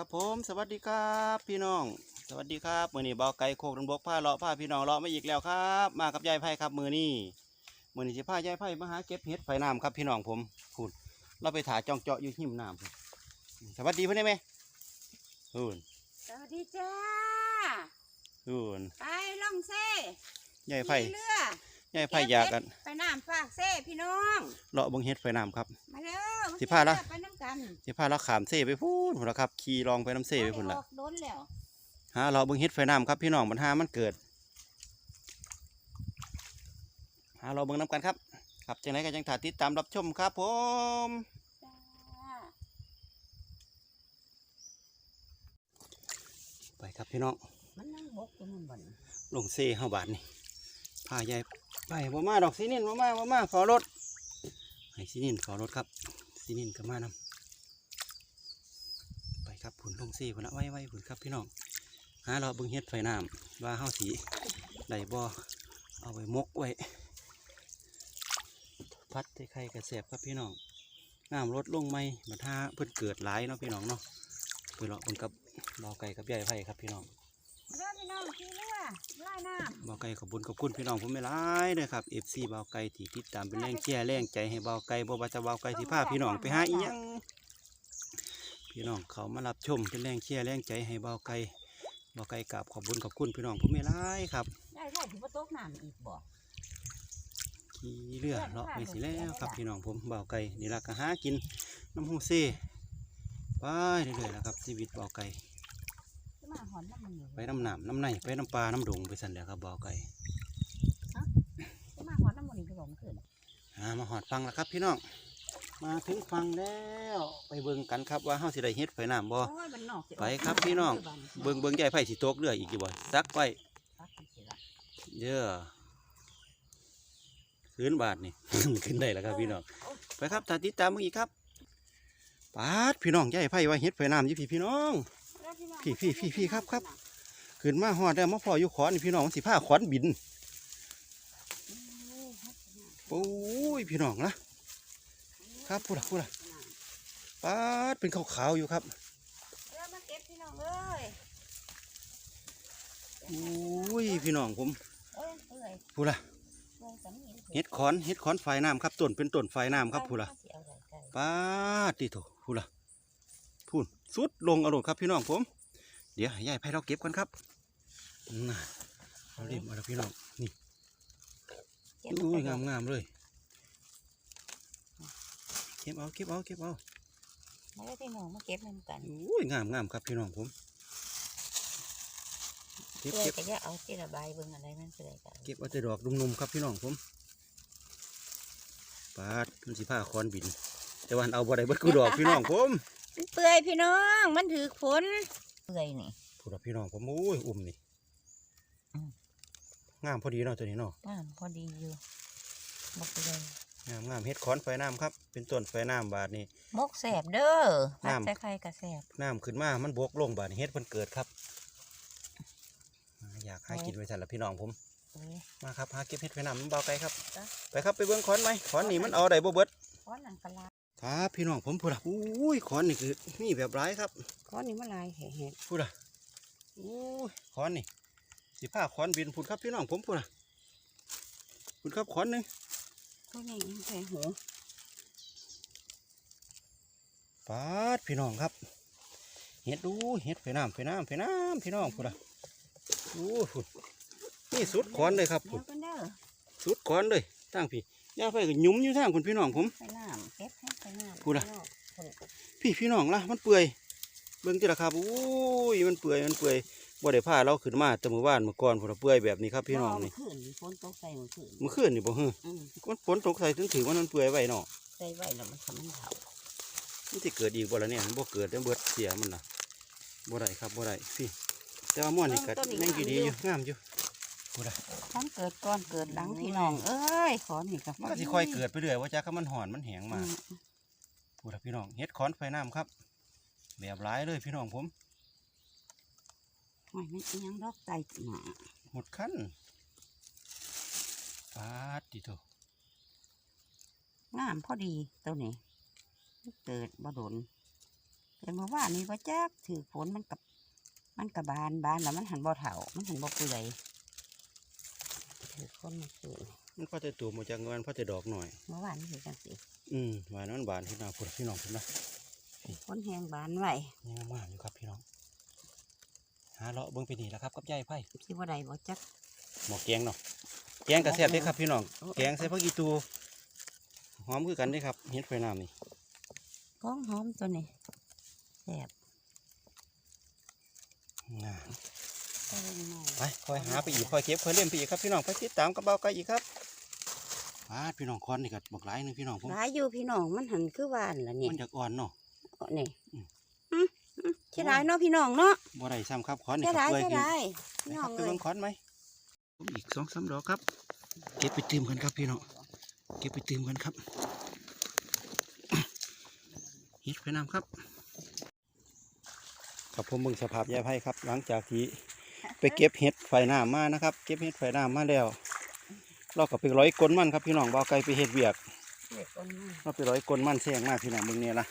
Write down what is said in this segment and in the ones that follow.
ครับผมสวัสดีครับพี่น้อง สวัสดีครับมือนี้เบาไก่โคกดันบกผ้าเลาะผ้าพี่น้องเลาะมาอีกแล้วครับ มากับยายไพ่ครับมือนี้มือนี้สิผ้ายายไพ่มาหาเก็บเห็ดไฟน้ำครับพี่น้องผมพูดเราไปถาจองเจาะอยู่หิมน้ำพุ่นสวัสดีเพื่อนได้ไหมพูนสวัสดีจ้าพูนไปล่องเซ่ยายไพ่ขี่เรือ ยายไพ่อยากกัน ไปน้ำฝากเซ่พี่น้องเลาะเบังเห็ดไฟน้ำครับ มาเร็วสิพาละไปน้ำกันสิผ้าเราขามเซ่ไปพูนพุ่นละครับ ขี่ลองไปน้ำเซ่ไปพุ่นละออกโดนแล้วหาเราเบิ่งเฮ็ดไฟน้ำครับ พี่น้องปัญหามันเกิดหาเราเบิ่งน้ำกันครับ ครับจังไรก็จังถาติดตามรับชมครับผมจ้าไปครับพี่น้อง มันนั่งบกอยู่มันบ่นลงเซ่เฮาบาทนี่พายาย ไปบ่มาดอกซีนินบ่มาบ่มาฝอรถให้ซีนินฝอรถครับซีนินก็มานำไปครับผุนลงซ่พุ่นละไว้ไว้ผุนครับพี่น้องหาเราบิ่งเฮ็ดไฟน้ำว่าเฮาสีได้บ่เอาไว้มกไว้พัดใส่ไข่กระแสบครับพี่น้องน้ำลดลงไหมมาท่าเพิ่นเกิดหลายเนาะพี่น้องเนาะเพิ่นเลาะเบิ่งกับเบาไก่กับยายไผ่ครับพี่น้อง มาเร็วพี่น้องขี่เรือไล่น้เบาไก่ขอบคุญขอบคุณพี่น้องผมไม่ร้ายเลยครับเอฟซีเบาไก่ที่ติดตามเป็นแรงเชียร์แรงใจให้เบาไก่บ่ว่าจะเบาไก่ที่พาพี่น้องไปหาอีหยังพี่น้องเขามารับชมเป็นแรงเชียร์แรงใจให้เบาไก่เบาไก่กราบขอบคุญขอบคุณพี่น้องผมไม่ร้ายครับได้ได้ถือว่าตกน้ำอีกบ่ขี่เรือเลาะไปสิแล้วครับพี่น้องผมเบาไก่นี่ละก็หากินน้ำหูเซ่ไปเรื่อยๆแล้วครับชีวิตเบาไก่ มาหอนน้ำมันอยู่ไปน้ำหนามน้ำในไปน้ำปลาน้ำดงไปสั่นแหล้วครับเบาไก่จะมาหอนน้ำมันอีกก็บอกมันขึ้นอ่ามาหอดฟังแล้วครับพี่น้องมาถึงฟังแล้วไปเบิ่งกันครับว่าเฮาสิได้เฮ็ดไฟน้ำบ่โอ้ยมันนอกสิไปครับพี่น้องเบิ่งเบิ่งใหญ่ไผ่สิตกเรืออีกอยู่บ่ซักไว้ครับมันสิละเด้อขึ้นบาทนี่ขึ้นได้แล้วครับพี่น้องไปครับตามติดตามมึงอีกครับปาดพี่น้องใหญ่ไผ่ว่าเฮ็ดไฟน้ำอยู่พี่พี่น้องเร็วน้อง พี่พี่พี่พี่ครับครับขึ้นมาฮอดแล้วมาพออยู่ขอนนี่พี่น้องมันสิพาขอนบินโอ้ยพี่น้องนะครับพูดละพูดละปาดเป็นขาวๆอยู่ครับเร็วมาเก็บพี่น้องเอ้ยโอ้ยพี่น้องผมโอ้ยเอ้ยพูดละเอ้ยสามีเฮ็ดขอนเฮ็ดขอนไฟน้ำครับต้นเป็นต้นไฟน้ำครับพูดละเอาสิเอาไว้ไกลปาดติโถพูดละพูดสุดลงเอาลงครับพี่น้องผม เดี๋ยวให้ยายไผ่เราเก็บกันครับน่ะเอาเรียบมาแล้วพี่น้องนี่เก็บอุ้ยไว้งามงามๆเลยเก็บเอาเก็บเอาเก็บเอามาเร็วพี่น้องมาเก็บมันกันอุ้ยงามงามครับพี่น้องผมเก็บเพื่อเก็บจะเอาที่ระบายเบิ่งอะไรมันเปื่อยกันเก็บเอาแต่ดอกนุ่มๆครับพี่น้องผมปาดมันสิผ้าคอนบิน แต่วันเอาบ่ได้เบิดกูดอกพี่น้องผมมันเปื่อยพี่น้องมันถือฝน เปื่อยนี่พูดกับพี่น้องผมโอ้ยอุ่มนี่อืมงามพอดีเนาะตัวนี้เนาะงามพอดีอยู่มกเลยงามงามเฮ็ดคอนไฟน้ำครับ เป็นต้นไฟน้ำบาดนี้มกแสบเด้อผัดน้ำใส่ไข่กระแสบน้ำขึ้นมา มันบกลงบาดนี้เฮ็ดมันเกิดครับอ่าอยากให้กินไว้สั่นละพี่น้องผมเอ้ยมาครับหาเก็บเฮ็ดไฟน้ำมันเบาไกลครับจ้ะไปครับไปเบิ่งคอนไหมคอนนี่มันเอาได้บ่เบิดก้อนหนังกะลา ครับพี่น้องผมพูดละอุ้ยคอนนี่คือมีแบบร้ายครับก้อนนี้มันลายแห่ๆพูดละอู้ยขอนนี่สิผ้าขอนบินพูดครับพี่น้องผมพูดละพูดครับขอนหนึ่งตัวนี้ยังแผลหูปาดพี่น้องครับ เห็ดดูเห็ดไปน้ำไปน้ำไปน้ำพี่น้องพูดละอู้พูดนี่สุดขอนเลยครับพูเดี๋ยดวกันเด้อสุดขอนเลยตั้งพี่ย่าไฟก็หยุ้มอยู่ทางคุณพี่น้องผมไปน้ำ พูดอะพุ่นพี่พี่น้องละมันเปื่อย เบิ่งที่ละครับอู้ยมันเปื่อยมันเปื่อยบ่ได้ผ้าเราขึ้นมาแต่เมื่อวานเมื่อก่อนพูดละเปื่อยแบบนี้ครับพี่น้องนี่เมื่คืนฝนตกใส่เมื่อคืนเมื่อคืนนี่บ่เฮ้ออืมมันฝนตกใส่ถึงถือว่ามันเปื่อยไว้เนาะใส่ไว้แล้วมันทำมันเผามันสิเกิดอีกบ่ละเนี่ยมันบ่เกิดแต่เบิดเสียมันล่ะบ่ได้ครับบ่ได้พี่แต่ว่าม่อนนี่ก็ยังอยู่ดีอยู่งามอยู่บ่ได้ทั้งเกิดก้อนเกิดหลังพี่น้องเอ้ยขอนี่กับมันก็สิค่อยเกิดไปเรื่อยว่าจ้าก็มันห่อนมันแห้งอืมาม พูดละพี่น้องเฮ็ดคอนไฟน้ำครับ แบบหลายเลยพี่น้องผมโอ้ยมันอิหยังดอกไตหนาหมดขั้นปาดติโตงามพอดีตัวนี้เกิดบ่โดนแต่เมื่อวานนี้ว่าจักถือฝนมันกับมันกับบานบานแล้วมันหันบ่เถามันหันบ่เปื่อยถือคนมาคืนมันพอจะตูมมาจากเงินพอจะดอกหน่อยเมื่อวานนี้ถือจังสิ อืมหวานนั้นบานพี่น้องพุ่นพี่น้องพุ่นนะคนแหงบานไว้นี่งามๆอยู่ครับพี่น้อง หาเลาะเบิ่งไปนี่แหล้วครับกับยายไผ่คิดว่าใดบ่จักหมอกแกงเนาะแกงกระแซ่บเด้ครับพี่น้องแกงใส่ผักอีตูหอมคือกันเด้ครับเฮ็ดไฟน้ำนี่ก้องหอมตัวนี้แซ่บน่าไปเบิ่งหน่อยไปคอยหาไปอีกคอยเก็บคอยเล่มไปอีกครับพี่น้องไปติดตามกับเบาไก่อีกครับ ปาดพี่น้องคอนนี่ก็บักหลายหนึงพี่น้องผมหลายอยู่พี่น้องมันหันคือหวานล่ะนี่มันอยากอ่อนเนาะเอานี่อืม อืมอืมเสียดายเนาะพี่น้องเนาะบ่ได้ซ้ำครับคอนนี่เสียครัดาบยเปื่อยเสียขึ้นดายไปพี่คน้รัอบงไปเลเบิ่ยงคอนไหมผมอีกสองสามดอกครับ เก็บไปตื่มกันครับพี่น้องเก็บไปตื่มกันครับเฮ็ดไฟน้ำครับครับผมเบิ่งสภาพยายไผ่ครับ หลังจากที่ไปเก็บเห็ดไฟน้ำมานะครับ เก็บเห็ดไฟน้ำมาแล้ว เราก็ไปร้อยกลนมันครับพี่น้องบ่าวไก่ไปเฮ็ดเวียกเราไปร้อยกลนมันแซงมากพี่น้องเบิ่งเนี่ยละ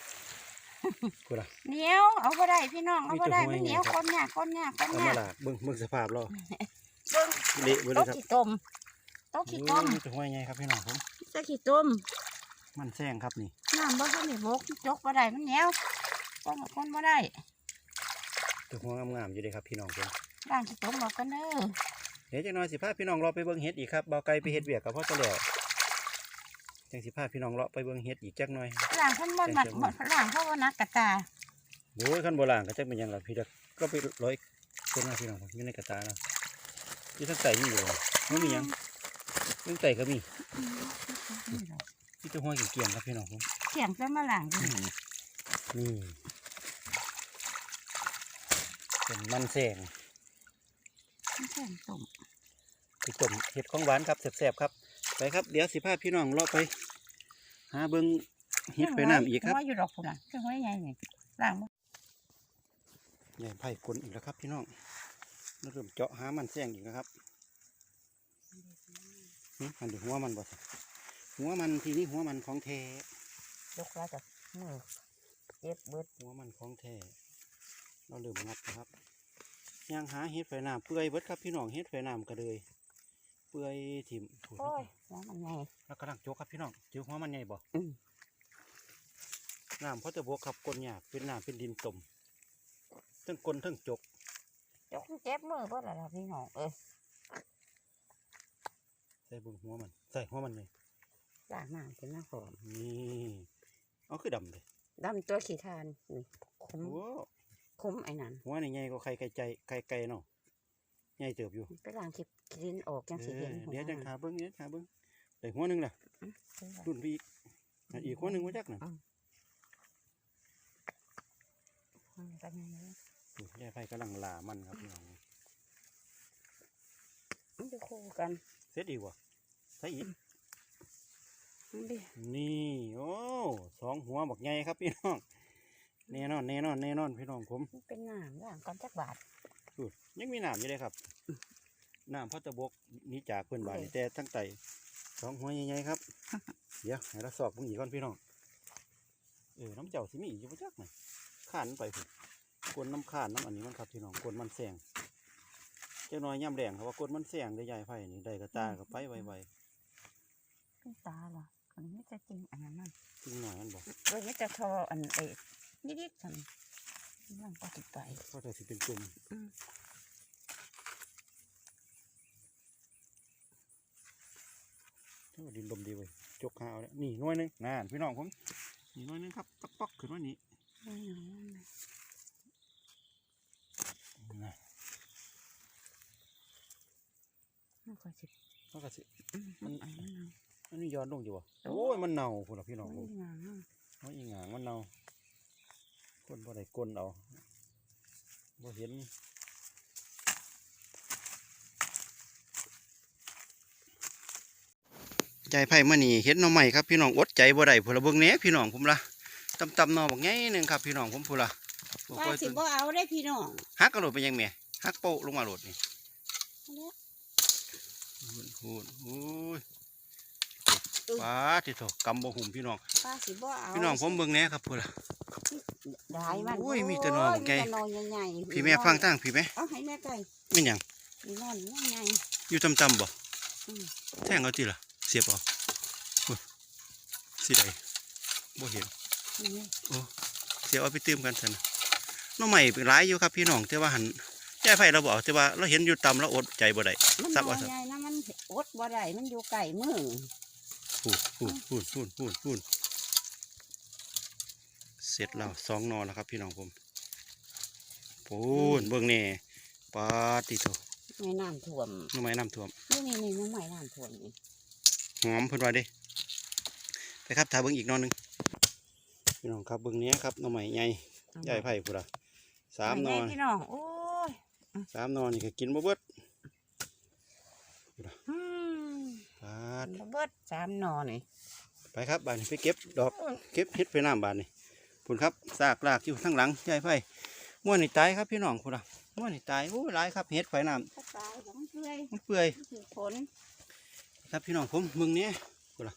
กูละเหนียวเอาบ่ได้พี่น้องเอามีบ่แต่ได้หัวมันเหนียวใหญ่ครับคนเนี่ยคนเนี่ยคนเอาเนี่มายลากเบิ่งเบิ่งสภาพเราเบิ่งเละเบิ่งเลโต๊ะยครับขี้ต้มโต๊ะขี้ต้มโอ้ยมีแต่หัวใหญ่ครับพี่น้องผมใส่ขี้ต้มมันแซงครับนี่น้ำบ่ทันได้บกจกบ่ได้มันเหนียวคนกับคนบ่ได้แต่หัวงามๆอยู่เลยครับพี่น้องผมล้างขี้ต้มออกกันเด้อ เดี๋ยวจังน้อยสิพาพี่น้องรอไปเบิ่งเฮ็ดอีกครับบ่าวไก่ไปเฮ็ดเวียกกับพ่อตะแล้วจังสิพาพี่น้องเลาะไปเบิ่งเฮ็ดอีกจักหน่อยล้างคนบ่มัดบ่ล้างเพราะว่านักกระตาโอ้ยคันโบราณก็จักเป็นหยังล่ะพี่เด็กก็ไปร้อยคนมาพี่น้องผมอยู่ในกระตาเนาะอยู่ทั้งไตมีอยู่บ่มันมีหยังทั้งไตก็มีที่ตัวหัวเกี่ยงๆครับพี่น้องผมเสียงจะมาล้างอยู่นี่นี่เป็นมันแซงมัน แข็งต้มไปต้มเห็ดของหวานครับแซ่บๆครับ ไปครับ เดี๋ยวสิพาพี่น้องเลาะไป หาเบิ่งเห็ดไปน้ำอีกครับหัวอยู่ดอกพุ่นน่ะคือหัวใหญ่นี่ล้างบ่ใหญ่ไผ่กลนอีกแล้วครับ พี่น้องแล้วเริ่มเจาะหามันแซงอีกแล้วครับหึอันเดียวหัวมันบ่สิหัวมันทีนี้หัวมันของแท้ยกแล้วจะมือเจ็บเบิดหัวมันของแท้เราเริ่มงัดนะครับ ย่างหาเห็ดไฟน้ำเปื่อยเบิดครับพี่น้องเห็ดไฟน้ำก็เลยเปื่อยถิ่มถูกโอ้ยหัวมันใหญ่แล้วกำลังโจกครับพี่น้องเจอหัวมันใหญ่บ่อืมน้ำเพราะจะบวกครับกลนหยาบเป็นน้ำเป็นดินต้มทั้งกลนทั้งจกยกเจ็บมือเบิดแล้วล่ะพี่น้องเอ้ยใส่เบุงหัวมัน ใส่หัวมันเลยล้างน้ำเป็นน้ำหอมนี่เอาคือดำเลยดำตัวขี้ทานนี่ขม โอ้ขมไอ้นั่นหัวนี่ใหญ่ก็ไข่ไก่ใจไข่ไก่เนาะใหญ่เติบอยู่ไปล้างขี้ดินออกจังเอสิเห็อนหัวเดี๋ยวจังมันขาเบิ้งเดี๋ยวขาเบิ้งได้หัวหนึ่งล่ะรุ่นพี่อีกอะอีกหัวหนึ่งมาจักน่ะมันก็ใหญ่เลยโอ้ยายไฟกำลังลามันครับพี่น้องมันจะคู่กัน เสร็จอีกวะใส่อีกมันดินี่ โอ้สองหัวบักใหญ่ครับพี่น้อง แน่นอนแน่นอนแน่นอนพี่น้องผมมันเป็นน้ำล้างก่อนจักบาทดูยังมีน้ำอยู่เลยครับน้ำเพราะตะบกหนี้จากเพื่อนบ้านนี่แต่ทั้งไตสองหัวใหญ่ๆครับ เดี๋ยวให้เราสอบเพิ่งอีกก่อนพี่น้องเออน้ำเจ้าสิมีอีกอยู่บ่จักหน่อยข้านมันไปพุ่นกวนน้ำข้านน้ำอันนี้มันครับพี่น้องกวนมันแสงเจ้าน้อยย่ำแรงครับว่ากวนมันแสงได้ใหญ่ไฟนี่ได้กระตากับไปไวเป็นตาล่ะอันนี้ไม่จะจริงอันนั้นนั่นๆทิ้งหน่อยมันบอกโดยไม่จะทออันเอ็ นิดๆสันมันก็ติดไปก็จะสิเป็นกลุ่มอืมโอ้ดินลมดีเว้ยจกข้าวแล้วนี่หน้อยหนึงน่นพี่น้องผมนี่หน้อยหนึงครับตักปอกขึ้นมานี่ไม่เอามันนะนะมันก็สิมันก็สิอืมมันอันนั้นนะมันนี่ย้อนลงอยู่วะโอ้โอ้ยมันเน่าพุ่นละพี่น้องมันผมงามมากเอาอีหงางมันเน่า คนบ่ได้กลนเอาบ่เห็นใจไผ่มานี่เห็นหน่อใหม่ครับพี่น้องอดใจบ่ได้พุ่นละเบิ่งแหน่พี่น้องผมละตำตำๆหน่อบักใหญ่หนึงครับพี่น้องผมพุ่นละบ่ว่าค่อยสิตื่นบ่เอาได้พี่น้องหักกระโดดไปยังแม่หักโปะลงมาโหลดนี่เอาแล้วหูนหูนโอ้ยป้าที่โถกำบ่หุ่มพี่น้องป้าสิบ่เอาพี่น้องผมเบิ่งแหน่ครับพุ่นละ ได้มันโอ้ยมีแต่หน่อบักใหญ่มีแต่หน่อใหญ่ๆพี่แม่ฟังตั้งพี่แม่เอาให้แม่ไก่ไม่นหยังมีนอนใหญ่อยู่จำๆบ่อืมแทงเอาจีล่ะเสียบเอาอุ๊ยสิใดบ่เห็นๆนี่โอ้เสียเอาไปเติมกันสันน่ะหน้องใหม่หลายอยู่ครับพี่น้องแต่ว่าหันยายไผ่เราบอกแต่ว่าเราเห็นอยู่ต่ำเราอดใจบ่ได้มันซับหน่เอาอซะใหญ่นะมันอดบ่ได้มันอยู่ไก่มือพูดพูดพูดพูดพูดพูด เสร็จแล้วสองนอนแล้วครับพี่น้องผมพูนเบิ่งนี่ปาติโตไม่น้ำท่วมหน้องไม้น้ำท่วมนี่นี่นี่น้ำใหม่น้ำท่วมนี่หอมเพิ่นว่าเด้ไปครับถ่ายเบิ่งอีกนอนหนึงพี่น้องครับเบิ่งเนี้ยครับหน้องใหม่ใหญ่ยายไผ่พุ่นละสามนอนพี่น้องโอ้ยสามนอนนี่ก็กินบ่เบิดอืมปาดระเบิดสามหนอนี่ไปครับบานนี้ไปเก็บดอกเก็บเห็ดไปน้ำบานนี่ พุ่นครับซากลากอยู่ทั้งหลังยายไผ่ม้วนนี่ตายครับพี่น้องพุ่นละม้วนนี่ตายโอ้ยหลายครับเห็ดไฟน้ก็ตายแล้วมันเปื่อยำมันเปื่อยถือผลครับพี่น้องผมมึงเนี้ยพุ่นละ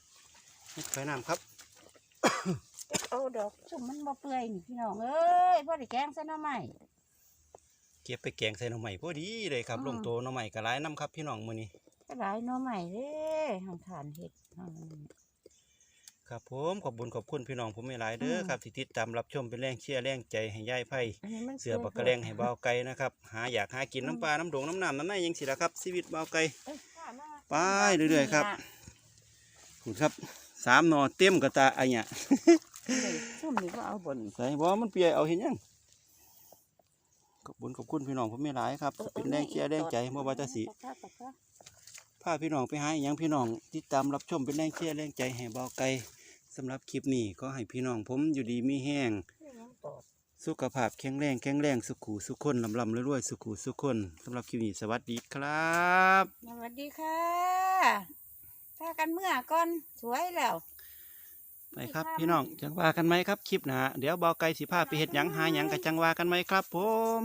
เห็ดไฟน้ำครับเอาดอกชุ่มมันบ่เปื่อยนี่พี่น้องเอ้ยพ่อได้แกงใส่หน้ำใหม่เก็บไปแกงใส่หน่อใหม่พอดีเลยครับอืมลงโตหน่อใหม่ก็หลายน้ำครับพี่น้องมื้อนี้ก็หลายหน้ำใหม่เด้หังทานเห็ดหัง ครับผมขอบคุญขอบคุณพี่น้องผมไม่หลายเด้ออืมครับที่ติดตามรับชมเป็นแรงเชียร์แรงใจให้ยายไผ่อันนี้มันเสือบักกระแดงให้เบาวไก่นะครับหาอยากหากินน้ำปลาน้ำดงน้ำน้ำน้ำในยังสิละครับชีวิตเบาวไก่เอ้ยข้ามาไปเรื่อยๆครับคุณครับสามหนอเต็มกระตาไอ้เนี่ยนี่เลยชุ่มนี่ก็เอาบนใส่บ่มันเปียเอาเห็นยังขอบคุญขอบคุณพี่น้องผมไม่หลายครับออเป็นแรงเชียร์แรงใจเมื่อวาจะสิตะกร้าตะกร้าพาพี่น้องไปหาอหยังพี่น้องติดตามรับชมเป็นแรงเชียร์แรงใจให้เบาวไก่ สำหรับคลิปนี้ก็ให้พี่น้องผมอยู่ดีมีแห้งเรื่องยังตอดสุขภาพแข็งแรงแข็งแรงสุขูสุขคนลำลำรวยๆสุขูสุขคนสำหรับคลิปนี้สวัสดีครับสวัสดีค่ะพากันเมื่อก่อนสวยแล้วไปครับค่ะพี่น้องจังว่ากันไหมครับคลิปหน้าเดี๋ยวเบาไก่สิพาไปเห็ดหยังหาหยังกับจังว่ากันไหมครับ ผม